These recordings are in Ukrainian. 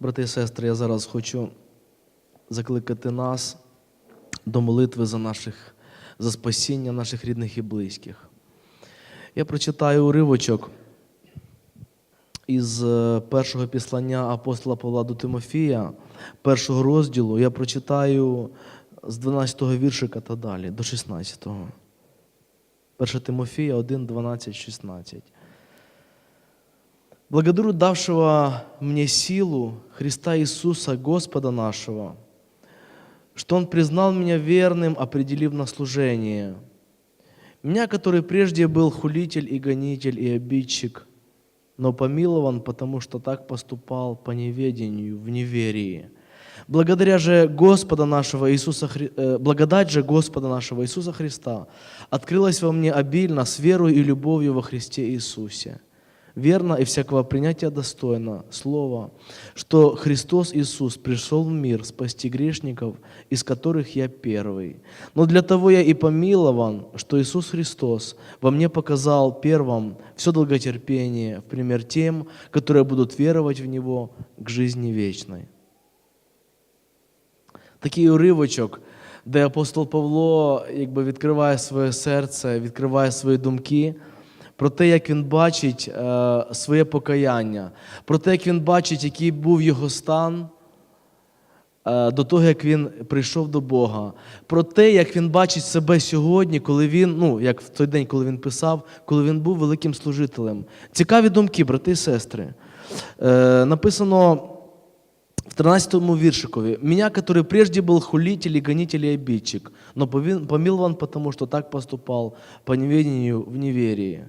Брати і сестри, я зараз хочу закликати нас до молитви за наших, за спасіння наших рідних і близьких. Я прочитаю уривочок із е, першого післання апостола Павла до Тимофія, першого розділу. Я прочитаю з 12-го віршика та далі, до 16-го. 1 Тимофія 1, 12, 16. Благодарю давшего мне силу Христа Иисуса, Господа нашего, что Он признал меня верным, определив на служение. Меня, который прежде был хулитель и гонитель и обидчик, но помилован, потому что так поступал по неведению, в неверии. Благодаря же Господа нашего Иисуса, Хри- э, благодать же Господа нашего Иисуса Христа открылась во мне обильно с верой и любовью во Христе Иисусе Верно и всякого принятия достойно слово, что Христос Иисус пришел в мир спасти грешников, из которых я первый. Но для того я и помилован, что Иисус Христос во мне показал первым все долготерпение в пример тем, которые будут веровать в Него к жизни вечной. Такий уривочок, де апостол Павло якби відкриває своє серце, відкриває свої думки Про те, як він бачить е, своє покаяння, про те, як він бачить, який був його стан е, до того, як він прийшов до Бога, про те, як він бачить себе сьогодні, коли він, ну як в той день, коли він писав, коли він був великим служителем. Цікаві думки, брати і сестри. Е, написано в 13 віршикові. «Меня, который прежде был хулитель и гонитель и обидчик, но помилован, потому что так поступал по неведению в неверии».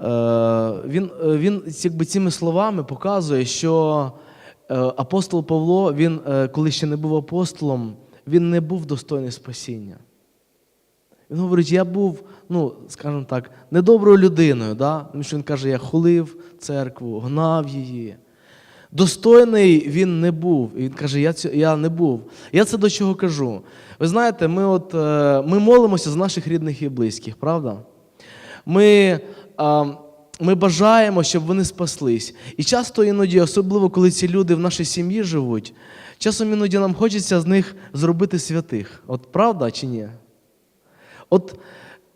Е, Він, е, він якби, цими словами показує, що е, апостол Павло, він, коли ще не був апостолом, він не був достойний спасіння. Він говорить, я був, ну, скажімо так, недоброю людиною, да? тому що він каже, я хулив церкву, гнав її. Достойний він не був. І він каже, я, я не був. Я це до чого кажу. Ви знаєте, ми, от, ми молимося за наших рідних і близьких, правда? Ми, ми бажаємо, щоб вони спаслись. І часто іноді, особливо коли ці люди в нашій сім'ї живуть, часом іноді нам хочеться з них зробити святих. От правда чи ні? От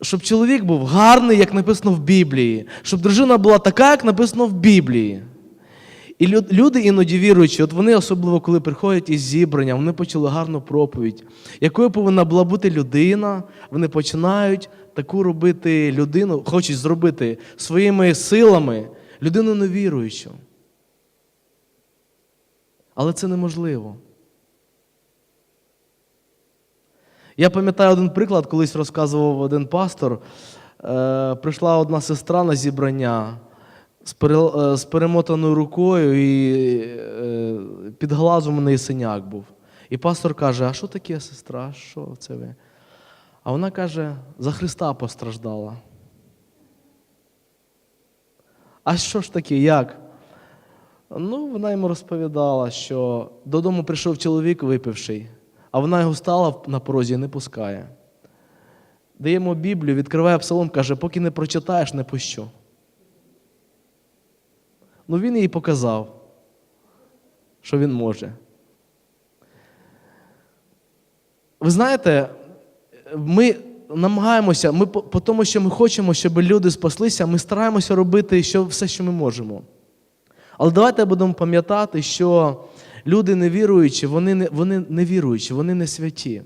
щоб чоловік був гарний, як написано в Біблії, щоб дружина була така, як написано в Біблії. І лю- люди іноді віруючі, от вони, особливо коли приходять із зібрання, вони почули гарну проповідь, якою повинна була бути людина, вони починають таку робити людину, хочуть зробити своїми силами людину невіруючу. Але це неможливо. Я пам'ятаю один приклад, колись розказував один пастор. Е, прийшла одна сестра на зібрання е, з перемотаною рукою, і е, під глазом у неї синяк був. І пастор каже: А що таке, сестра? Що це ви? А вона каже: за Христа постраждала. А що ж таке, як? Ну, вона йому розповідала, що додому прийшов чоловік випивший, а вона його стала на порозі і не пускає. Даємо Біблію, відкриває псалом, каже, поки не прочитаєш, не пущу. Ну він їй показав, що він може. Ви знаєте, ми намагаємося, ми по, тому, що ми хочемо, щоб люди спаслися, ми стараємося робити що, все, що ми можемо. Але давайте будемо пам'ятати, що люди невіруючі, вони вони не віруючі, вони не святі.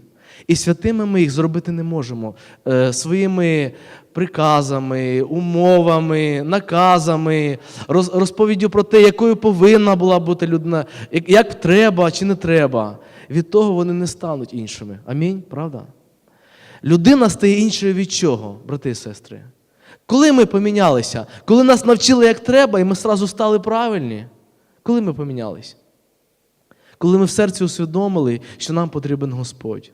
І святими ми їх зробити не можемо е, своїми приказами, умовами, наказами, розповіддю про те, якою повинна була бути людина, як, треба чи не треба. Від того вони не стануть іншими. Амінь, правда? Людина стає іншою від чого, брати і сестри? Коли ми помінялися? Коли нас навчили як треба, і ми сразу стали правильні? Коли ми помінялись? Коли ми в серці усвідомили, що нам потрібен Господь.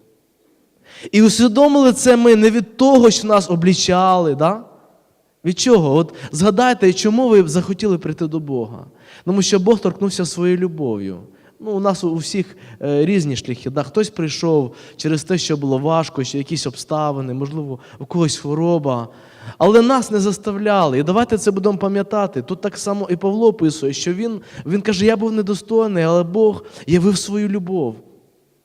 І усвідомили це ми не від того, що нас облічали, да? Від чого? От згадайте, чому ви захотіли прийти до Бога? Тому що Бог торкнувся своєю любов'ю. Ну, у нас у всіх е, різні шляхи. Да? Хтось прийшов через те, що було важко, що якісь обставини, можливо, у когось хвороба. Але нас не заставляли. І давайте це будемо пам'ятати. Тут так само і Павло описує, що він, він каже: Я був недостойний, але Бог явив свою любов.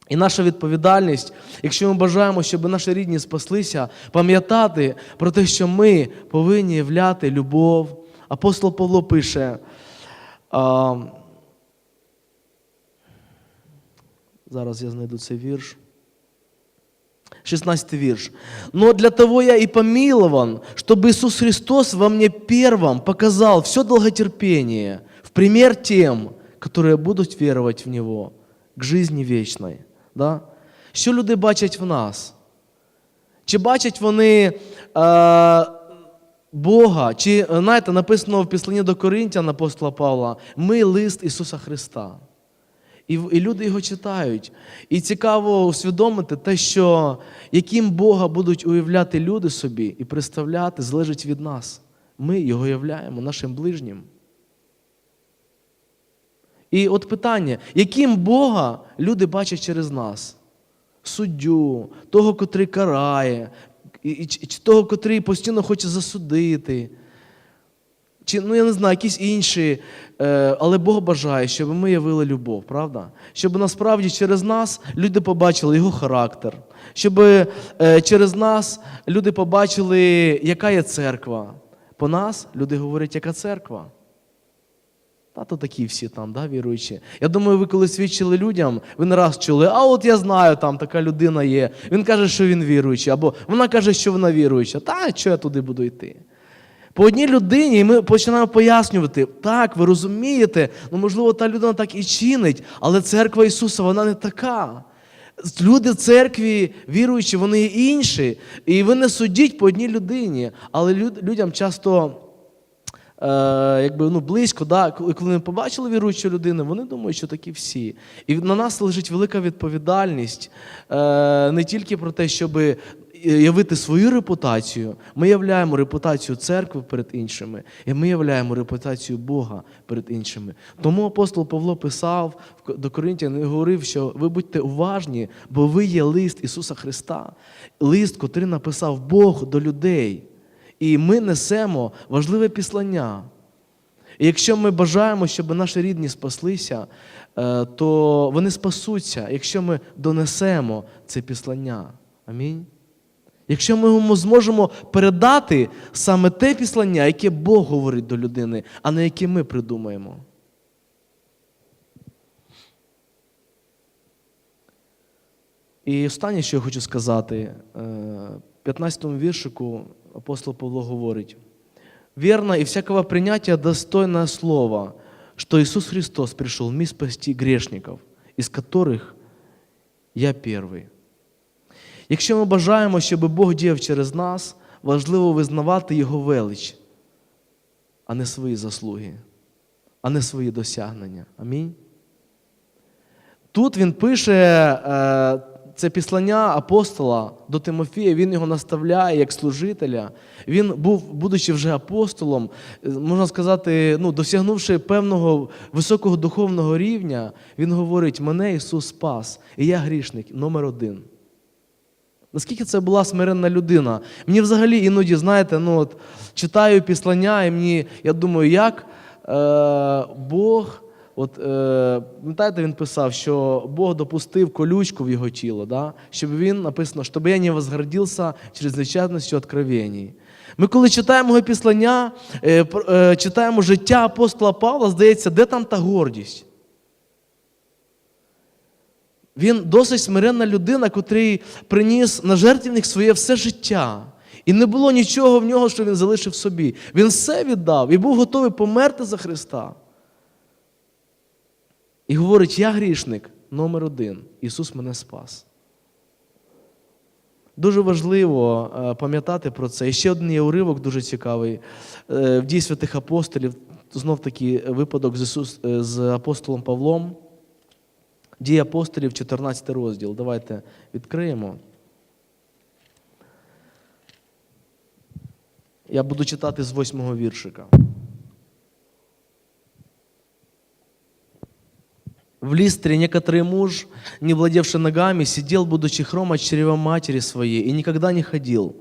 І наша відповідальність, якщо ми бажаємо, щоб наші рідні спаслися, пам'ятати про те, що ми повинні являти любов. Апостол Павло пише. А, зараз я знайду цей вірш. 16 вірш. «Но для того я и помилован, чтобы Иисус Христос во мне первым показал все долготерпение в пример тем, которые будут веровать в Него к жизни вечной». Да? Що люди бачать в нас? Чи бачать вони е, Бога? Чи, знаєте, написано в післанні до Коринтян апостола Павла, ми лист Ісуса Христа. І, і люди його читають. І цікаво усвідомити те, що яким Бога будуть уявляти люди собі і представляти, залежить від нас. Ми його являємо нашим ближнім. І от питання, яким Бога люди бачать через нас? Суддю, того, котрий карає, і, і, чи того, котрий постійно хоче засудити. Чи, ну я не знаю, якісь інші, е, але Бог бажає, щоб ми явили любов, правда? Щоб насправді через нас люди побачили його характер, щоб е, через нас люди побачили, яка є церква. По нас люди говорять, яка церква. Та то такі всі там, да, віруючі. Я думаю, ви коли свідчили людям, ви не раз чули, а от я знаю, там така людина є. Він каже, що він віруючий, або вона каже, що вона віруюча. Та що я туди буду йти? По одній людині ми починаємо пояснювати, так, ви розумієте, ну можливо, та людина так і чинить, але церква Ісуса, вона не така. Люди в церкві, віруючі, вони інші. І ви не судіть по одній людині, але людям часто якби, ну, близько, да, коли вони побачили віруючу людину, вони думають, що такі всі. І на нас лежить велика відповідальність е, не тільки про те, щоб явити свою репутацію, ми являємо репутацію церкви перед іншими, і ми являємо репутацію Бога перед іншими. Тому апостол Павло писав до Коринтян і говорив, що ви будьте уважні, бо ви є лист Ісуса Христа, лист, котрий написав Бог до людей. І ми несемо важливе післання. І якщо ми бажаємо, щоб наші рідні спаслися, е, то вони спасуться, якщо ми донесемо це післання. Амінь. Якщо ми зможемо передати саме те післання, яке Бог говорить до людини, а не яке ми придумаємо. І останнє, що я хочу сказати, е, 15 віршику апостол Павло говорить: верно и всякого принятия достойное слово, что Иисус Христос пришел в мир спасти грешников, из которых я первый. Якщо ми бажаємо, щоб Бог діяв через нас, важливо визнавати Його велич, а не свої заслуги, а не свої досягнення. Амінь. Тут він пише е, це післання апостола до Тимофія, він його наставляє як служителя. Він був, будучи вже апостолом, е, можна сказати, ну, досягнувши певного високого духовного рівня, він говорить: мене Ісус спас, і я грішник номер один. Наскільки це була смиренна людина? Мені взагалі іноді, знаєте, ну от читаю післання, і мені, я думаю, як е, Бог, от е, пам'ятаєте, він писав, що Бог допустив колючку в його тіло, да? щоб він написано, щоб я не возгордився через нечесності откровений. Ми, коли читаємо його післання, е, е, читаємо життя апостола Павла, здається, де там та гордість? Він досить смиренна людина, котрий приніс на жертвівник своє все життя. І не було нічого в нього, що він залишив собі. Він все віддав і був готовий померти за Христа. І говорить: я грішник номер один. Ісус мене спас. Дуже важливо е, пам'ятати про це. І ще один є уривок дуже цікавий. Е, В дії святих апостолів, знов таки випадок з, Ісус, е, з апостолом Павлом. Дії апостолів, 14 розділ. Давайте відкриємо. Я буду читати з восьмого віршика. В Листре некоторый муж, не владевший ногами, сидел, будучи хром от чрева матери своей, и никогда не ходил.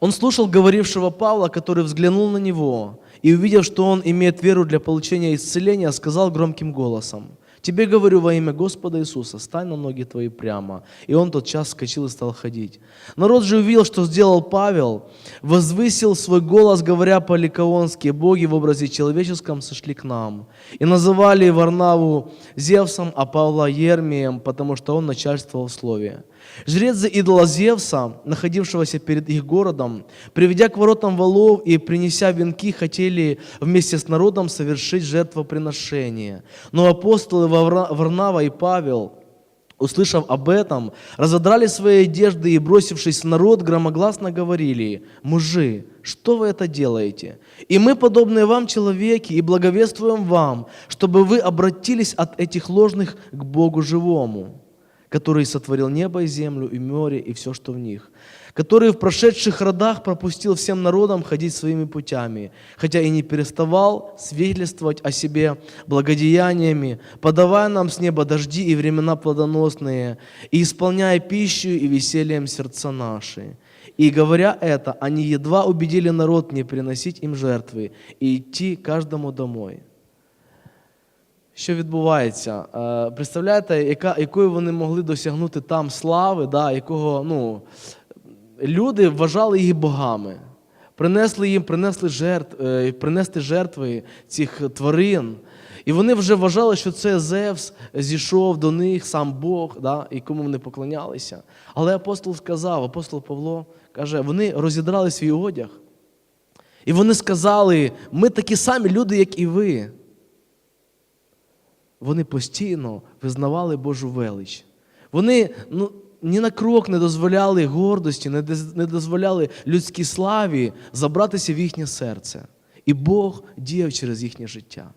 Он слушал говорившего Павла, который взглянул на него, и, увидев, что он имеет веру для получения исцеления, сказал громким голосом, «Тебе говорю во имя Господа Иисуса, стань на ноги твои прямо». И он тот час вскочил и стал ходить. Народ же увидел, что сделал Павел, возвысил свой голос, говоря по-ликаонски, «Боги в образе человеческом сошли к нам». И называли Варнаву Зевсом, а Павла Ермием, потому что он начальствовал в слове. Жрец идола Зевса, находившегося перед их городом, приведя к воротам валов и принеся венки, хотели вместе с народом совершить жертвоприношение. Но апостолы Варнава и Павел, услышав об этом, разодрали свои одежды и, бросившись в народ, громогласно говорили, «Мужи, что вы это делаете? И мы, подобные вам человеки, и благовествуем вам, чтобы вы обратились от этих ложных к Богу живому» который сотворил небо и землю, и море, и все, что в них, который в прошедших родах пропустил всем народам ходить своими путями, хотя и не переставал свидетельствовать о себе благодеяниями, подавая нам с неба дожди и времена плодоносные, и исполняя пищу и весельем сердца наши. И говоря это, они едва убедили народ не приносить им жертвы и идти каждому домой. Що відбувається? Е, Представляєте, яка, якої вони могли досягнути там слави, да, якого ну, люди вважали їх богами. Принесли їм, принесли жертв, е, принести жертви цих тварин. І вони вже вважали, що це Зевс зійшов до них, сам Бог, да, якому вони поклонялися. Але апостол сказав, апостол Павло каже, вони розідрали свій одяг. І вони сказали, ми такі самі люди, як і ви вони постійно визнавали Божу велич. Вони ну, ні на крок не дозволяли гордості, не дозволяли людській славі забратися в їхнє серце. І Бог діяв через їхнє життя.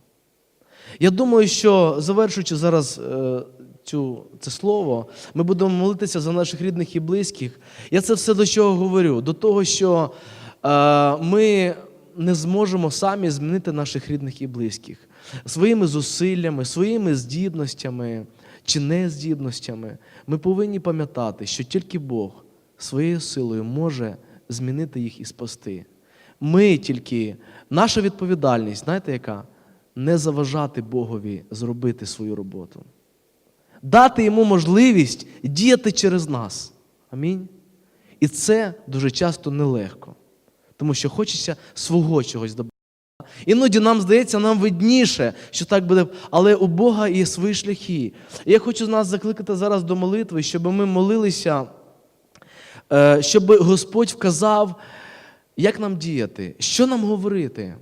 Я думаю, що завершуючи зараз е, цю, це слово, ми будемо молитися за наших рідних і близьких. Я це все до чого говорю? До того, що е, ми не зможемо самі змінити наших рідних і близьких своїми зусиллями, своїми здібностями чи нездібностями. Ми повинні пам'ятати, що тільки Бог своєю силою може змінити їх і спасти. Ми тільки, наша відповідальність, знаєте яка? Не заважати Богові зробити свою роботу. Дати йому можливість діяти через нас. Амінь. І це дуже часто нелегко, тому що хочеться свого чогось добити. Іноді нам здається, нам видніше, що так буде, але у Бога є свої шляхи. І я хочу нас закликати зараз до молитви, щоб ми молилися, е, щоб Господь вказав, як нам діяти, що нам говорити,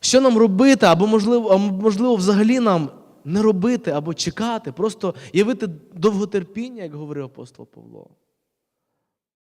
що нам робити, або можливо, можливо, взагалі нам не робити або чекати, просто явити довготерпіння, як говорив апостол Павло.